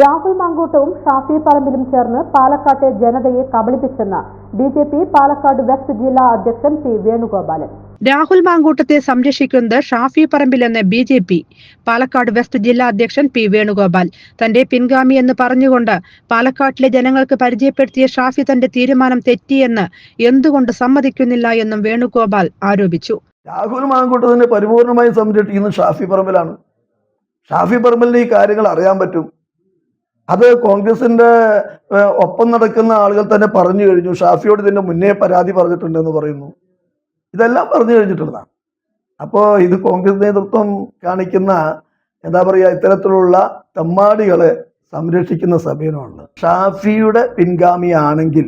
രാഹുൽ മാങ്കൂട്ടവും ഷാഫി പറമ്പിലും ചേർന്ന് പാലക്കാട്ടെ ജനതയെ കബളിപ്പിച്ചെന്ന് B J P Palakkad west ജില്ലാ അധ്യക്ഷൻ പി വേണുഗോപാലൻ. രാഹുൽ മാങ്കൂട്ടത്തെ സംരക്ഷിക്കുന്നത് Shafi പറമ്പിലെന്ന് B J P Palakkad west ജില്ലാ അധ്യക്ഷൻ പി വേണുഗോപാൽ. തന്റെ പിൻഗാമി എന്ന് പറഞ്ഞുകൊണ്ട് പാലക്കാട്ടിലെ ജനങ്ങൾക്ക് പരിചയപ്പെടുത്തിയ ഷാഫി തന്റെ തീരുമാനം തെറ്റിയെന്ന് എന്തുകൊണ്ട് സമ്മതിക്കുന്നില്ല എന്നും വേണുഗോപാൽ ആരോപിച്ചു. രാഹുൽ മാങ്കൂട്ടത്തിനെ പരിപൂർണമായി സംരക്ഷിക്കുന്നത് ഷാഫി പറമ്പിലാണ്. ഷാഫി പറമ്പിലിന് ഈ കാര്യങ്ങൾ അറിയാൻ പറ്റും. അത് കോൺഗ്രസിന്റെ ഒപ്പം നടക്കുന്ന ആളുകൾ തന്നെ പറഞ്ഞു കഴിഞ്ഞു. ഷാഫിയോട് ഇതിന്റെ മുന്നേ പരാതി പറഞ്ഞിട്ടുണ്ടെന്ന് പറയുന്നു. ഇതെല്ലാം പറഞ്ഞു കഴിഞ്ഞിട്ടുള്ളതാണ്. അപ്പോൾ ഇത് കോൺഗ്രസ് നേതൃത്വം കാണിക്കുന്ന എന്താ പറയുക ഇത്തരത്തിലുള്ള തമ്മാടികളെ സംരക്ഷിക്കുന്ന സമീപനമുണ്ട് ഷാഫിയുടെ പിൻഗാമിയാണെങ്കിൽ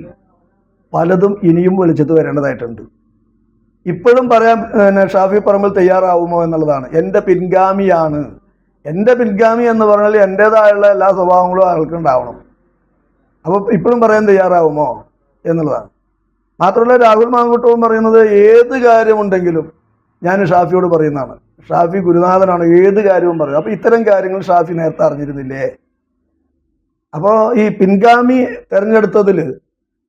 പലതും ഇനിയും വെളിച്ചത്ത് വരേണ്ടതായിട്ടുണ്ട്. ഇപ്പോഴും പറയാൻ ഷാഫി പറമ്പിൽ തയ്യാറാവുമോ എന്നുള്ളതാണ്. എന്റെ പിൻഗാമിയാണ് എന്റെ പിൻഗാമി എന്ന് പറഞ്ഞാൽ എന്റെതായുള്ള എല്ലാ സ്വഭാവങ്ങളും അയാൾക്ക് ഉണ്ടാവണം. അപ്പോൾ ഇപ്പോഴും പറയാൻ തയ്യാറാവുമോ എന്നുള്ളതാണ്. മാത്രമല്ല രാഹുൽ മാങ്കുട്ടവും പറയുന്നത് ഏത് കാര്യമുണ്ടെങ്കിലും ഞാൻ ഷാഫിയോട് പറയുന്നതാണ്. ഷാഫി ഗുരുനാഥനാണ് ഏത് കാര്യവും പറയുന്നത്. അപ്പോൾ ഇത്തരം കാര്യങ്ങൾ ഷാഫി നേരത്തെ അറിഞ്ഞിരുന്നില്ലേ? അപ്പോൾ ഈ പിൻഗാമി തെരഞ്ഞെടുത്തതിൽ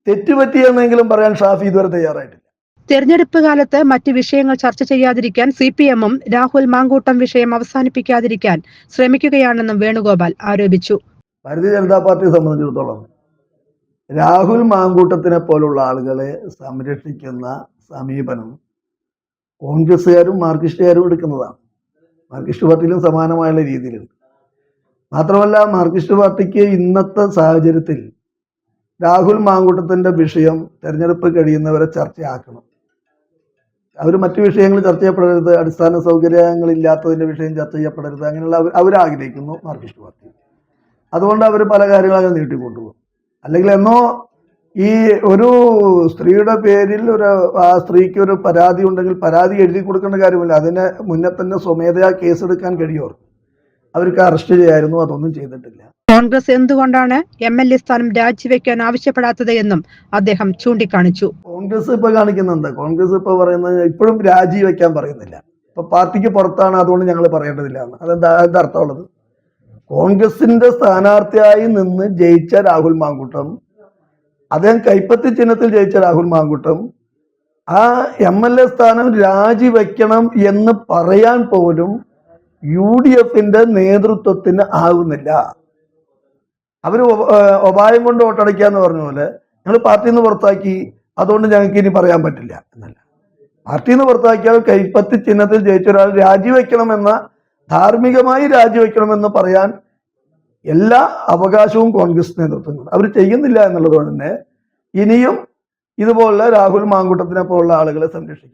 തെറ്റുപറ്റിയെന്നെങ്കിലും പറയാൻ ഷാഫി ഇതുവരെ തയ്യാറായിട്ടില്ല. തെരഞ്ഞെടുപ്പ് കാലത്ത് മറ്റ് വിഷയങ്ങൾ ചർച്ച ചെയ്യാതിരിക്കാൻ സി പി എമ്മും രാഹുൽ മാങ്കൂട്ടം വിഷയം അവസാനിപ്പിക്കാതിരിക്കാൻ ശ്രമിക്കുകയാണെന്നും വേണുഗോപാൽ ആരോപിച്ചു. ഭാരതീയ ജനതാ പാർട്ടിയെ സംബന്ധിച്ചിടത്തോളം രാഹുൽ മാങ്കൂട്ടത്തിനെ പോലുള്ള ആളുകളെ സംരക്ഷിക്കുന്ന സമീപനം കോൺഗ്രസ്സുകാരും മാർക്സിസ്റ്റുകാരും എടുക്കുന്നതാണ്. മാർക്സിസ്റ്റ് പാർട്ടിയിലും സമാനമായുള്ള രീതിയിലുണ്ട്. മാത്രമല്ല മാർക്സിസ്റ്റ് പാർട്ടിക്ക് ഇന്നത്തെ സാഹചര്യത്തിൽ രാഹുൽ മാങ്കൂട്ടത്തിന്റെ വിഷയം തെരഞ്ഞെടുപ്പ് കഴിയുന്നവരെ ചർച്ചയാക്കണം. അവർ മറ്റു വിഷയങ്ങൾ ചർച്ച ചെയ്യപ്പെടരുത് അടിസ്ഥാന സൗകര്യങ്ങൾ സൗകര്യങ്ങളില്ലാത്തതിന്റെ വിഷയം ചർച്ച ചെയ്യപ്പെടരുത് അങ്ങനെയുള്ള അവർ അവരാഗ്രഹിക്കുന്നു മാർക്സിസ്റ്റ് പാർട്ടി. അതുകൊണ്ട് അവർ പല കാര്യങ്ങളും നീട്ടിക്കൊണ്ടുപോകും. അല്ലെങ്കിൽ എന്നോ ഈ ഒരു സ്ത്രീയുടെ പേരിൽ ഒരു ആ സ്ത്രീക്ക് ഒരു പരാതി ഉണ്ടെങ്കിൽ പരാതി എഴുതി കൊടുക്കേണ്ട കാര്യമില്ല. അതിനെ മുന്നേ തന്നെ സ്വമേധയാ കേസെടുക്കാൻ കഴിയും അവർക്ക് അറസ്റ്റ് ചെയ്യായിരുന്നു അതൊന്നും ചെയ്തിട്ടില്ല. കോൺഗ്രസ് എന്തുകൊണ്ടാണ് എം എൽ എ സ്ഥാനം രാജിവെക്കാൻ ആവശ്യപ്പെടാത്തത് എന്നും അദ്ദേഹം ചൂണ്ടിക്കാണിച്ചു. കോൺഗ്രസ് ഇപ്പൊ കാണിക്കുന്നുണ്ട്. കോൺഗ്രസ് ഇപ്പൊ പറയുന്നത് ഇപ്പോഴും രാജിവെക്കാൻ പറയുന്നില്ല. ഇപ്പൊ പാർട്ടിക്ക് പുറത്താണ് അതുകൊണ്ട് ഞങ്ങൾ പറയേണ്ടതില്ല എന്ന്. അതെന്താ എന്താ അർത്ഥമുള്ളത്? കോൺഗ്രസിന്റെ സ്ഥാനാർത്ഥിയായി നിന്ന് ജയിച്ച രാഹുൽ മാങ്കൂട്ടം അദ്ദേഹം കൈപ്പത്തി ചിഹ്നത്തിൽ ജയിച്ച രാഹുൽ മാങ്കൂട്ടം ആ എം എൽ എ സ്ഥാനം രാജിവെക്കണം എന്ന് പറയാൻ പോലും യു ഡി എഫിന്റെ നേതൃത്വത്തിന് ആകുന്നില്ല അവർ ഉപായം കൊണ്ട് വോട്ടടയ്ക്കുക എന്ന് പറഞ്ഞ പോലെ ഞങ്ങൾ പാർട്ടിയിൽ നിന്ന് പുറത്താക്കി. അതുകൊണ്ട് ഞങ്ങൾക്ക് ഇനി പറയാൻ പറ്റില്ല എന്നല്ല. പാർട്ടിയിൽ നിന്ന് പുറത്താക്കിയാൽ കൈപ്പത്തി ചിഹ്നത്തിൽ ജയിച്ച ഒരാൾ രാജിവെക്കണമെന്ന ധാർമ്മികമായി രാജിവെക്കണമെന്ന് പറയാൻ എല്ലാ അവകാശവും കോൺഗ്രസ് നേതൃത്വങ്ങൾ അവർ ചെയ്യുന്നില്ല എന്നുള്ളത് കൊണ്ട് തന്നെ ഇനിയും ഇതുപോലുള്ള രാഹുൽ മാങ്കൂട്ടത്തിനെ പോലുള്ള ആളുകളെ സംരക്ഷിക്കാം.